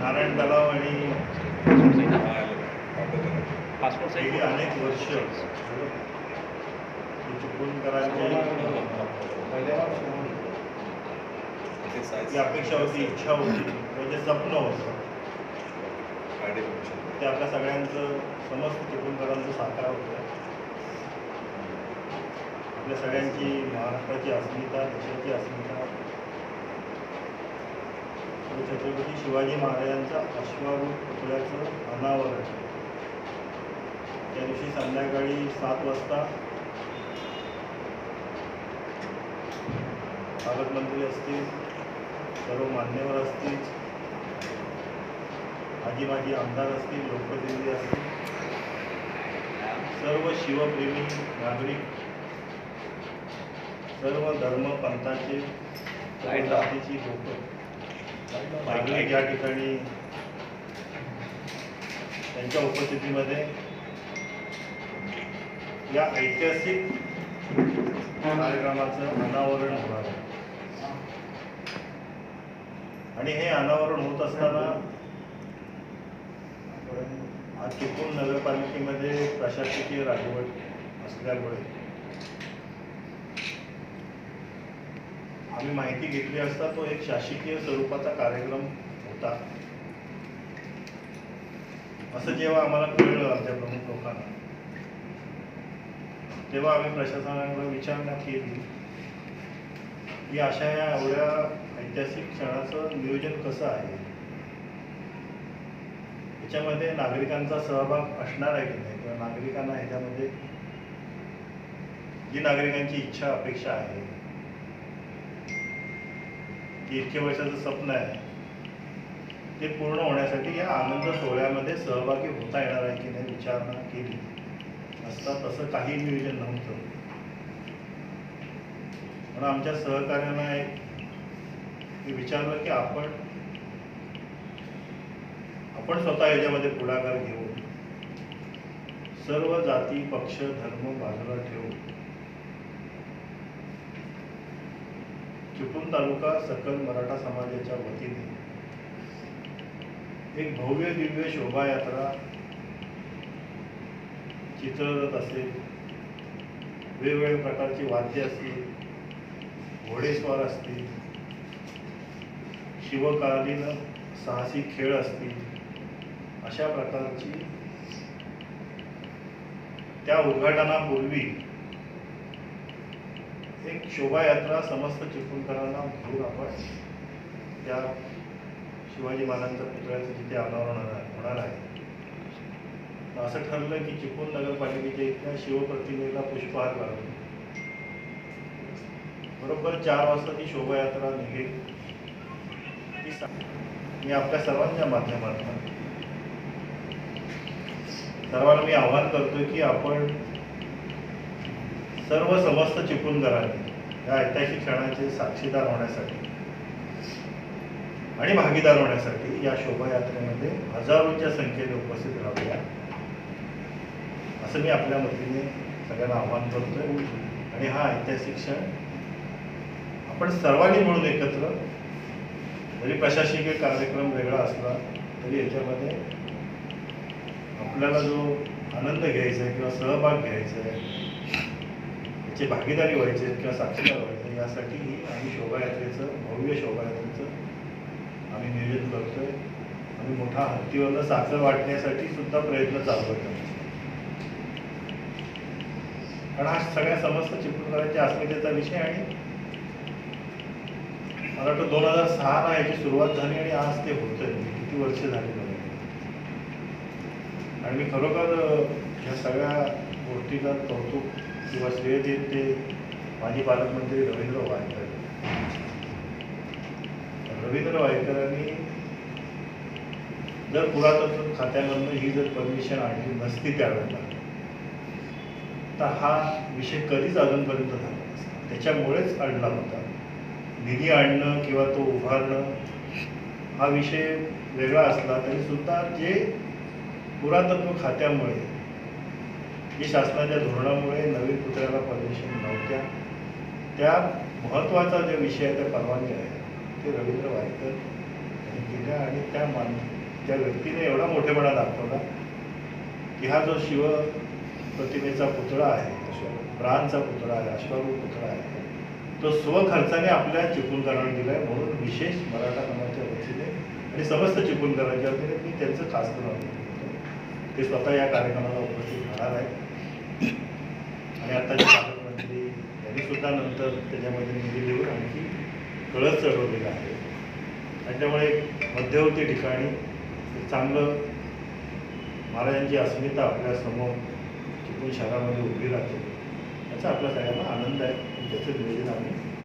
नारायण तलाव आणि passport size अनेक वर्ष. जी अपेक्षा होती इच्छा होती. किंवा जे स्वप्न होतं. ते आपल्या सगळ्यांचं समस्त चिपळूणकरांचं साकार होतं. आपल्या सगळ्यांची महाराष्ट्राची अस्मिता देशाची अस्मिता. छत्रपती शिवाजी महाराजांच्या अश्वारूढ पुतळ्याचं अनावरण त्या दिवशी संध्याकाळी सात वाजता पालकमंत्री असतील सर्व मान्यवर असतील आजी माजी आमदार असतील लोकप्रतिनिधी असतील सर्व शिवप्रेमी नागरिक सर्व धर्म पंथाचे. जातीची लोक नागरिक या ठिकाणी त्यांच्या उपस्थितीमध्ये या ऐतिहासिक कार्यक्रमाचं अनावरण होणार आहे. आणि हे अनावरण होत असताना आज चिपळूण नगरपालिकेमध्ये प्रशासकीय राजवट असल्यामुळे आम्ही माहिती घेतली असता तो एक शासकीय स्वरूपाचा कार्यक्रम होता. असं जेव्हा आम्हाला कळलं आमच्या प्रमुख लोकांना तेव्हा आम्ही प्रशासनाकडे विचारणा केली की अशा या एवढ्या ऐतिहासिक क्षणाचं नियोजन कसं आहे? याच्यामध्ये नागरिकांचा सहभाग असणार आहे की नाही? किंवा नागरिकांना ह्याच्यामध्ये जी नागरिकांची इच्छा अपेक्षा आहे की इतके वर्षाचं स्वप्न आहे. ते पूर्ण होण्यासाठी या आनंद सोहळ्यामध्ये सहभागी होता येणार आहे की नाही विचारणा केली. असता तसं काही नियोजन नव्हतं. पण आमच्या सहकार्यानं एक विचारलं की आपण आपण स्वतः याच्यामध्ये पुढाकार घेऊन सर्व जाती पक्ष धर्म बाजूला ठेवू. चिपळूण तालुका सकल मराठा समाजाच्या वतीने एक भव्य दिव्य शोभायात्रा चित्ररथ असेल वेगवेगळ्या प्रकारची वाद्य असतील घोडेस्वार असतील शिवकालीन साहसी खेळ असतील अशा प्रकारची त्या उद्घाटनापूर्वी एक शोभायात्रा समस्त चिपळूणकरांना घेऊन आपण त्या शिवाजी महाराजांच्या पुतळ्याचं जिथे अनावरण होणार आहे असं ठरलं की चिपळूण नगरपालिकेच्या इथल्या शिवप्रतिमेला पुष्पहार घालून बरोबर चार वाजता ती शोभायात्रा निघेल. मी आपल्या सर्वांच्या माध्यमातून सर्वांना मी आवाहन करतोय की आपण सर्व समस्त चिपळूणकरांनी या ऐतिहासिक क्षणाचे साक्षीदार होण्यासाठी आणि भागीदार होण्यासाठी या शोभायात्रेमध्ये हजारोंच्या संख्येने उपस्थित राहूया. असं मी आपल्या मतीने सगळ्यांना आव्हान करतोय. आणि हा ऐतिहासिक क्षण आपण सर्वांनी मिळून एकत्र जरी प्रशासकीय कार्यक्रम वेगळा असला तरी याच्यामध्ये आपल्याला जो आनंद घ्यायचा आहे किंवा सहभाग घ्यायचा आहे जे भागीदारी व्हायचे किंवा साक्षीदार व्हायचे यासाठी आम्ही शोभायात्रेचं भव्य शोभायात्रेचं आम्ही नियोजन करतोय. आम्ही मोठा हत्तीवरनं साखर वाटण्यासाठी सुद्धा प्रयत्न चालू आहे कारण हा सगळ्या समस्त चिपळूणकरांच्या अस्मितेचा विषय आणि मला वाटतं दोन हजार सहाला याची सुरुवात झाली आणि आज ते होतंय. म्हणजे किती वर्ष झाली आणि मी खरोखर ह्या सगळ्या गोष्टीला कौतुक किंवा श्रेय देत ते माजी पालकमंत्री रवींद्र वायकर. रवींद्र वायकरांनी जर पुरातत्व खात्यामधनं ही जर परमिशन आणली नसती त्यावेळेला तर हा विषय कधीच अजूनपर्यंत झाला नसता. त्याच्यामुळेच आणला होता. निधी आणणं किंवा तो उभारणं हा विषय वेगळा असला तरी सुद्धा जे पुरातत्व खात्यामुळे की शासनाच्या धोरणामुळे नवीन पुतळ्याला परमिशन नव्हत्या. त्या महत्त्वाचा जो विषय आहे त्या परवानगी आहे. ते रवींद्र वायकर यांनी केल्या आणि त्या मान त्या व्यक्तीने एवढा मोठेपणा दाखवला की हा जो शिव प्रतिमेचा पुतळा आहे अश्व पुतळा आहे अश्वारूढ पुतळा आहे तो स्वखर्चाने आपल्या चिपळूणकरांना दिला आहे म्हणून विशेष मराठा समाजाच्या वतीने आणि समस्त चिपळूणकरांच्या वतीने मी त्यांचं खास करून ते स्वतः या कार्यक्रमाला उपस्थित राहणार आहे आणि आताचे पालकमंत्री यांनी सुद्धा नंतर त्याच्यामध्ये निधी देऊन आणखी कळस चढवलेला आहे. आणि त्यामुळे मध्यवर्ती ठिकाणी चांगलं महाराजांची अस्मिता आपल्यासमोर चिपळूण शहरामध्ये उभी राहते याचा आपल्या सगळ्यांना आनंद आहे. त्याचं नियोजन आम्ही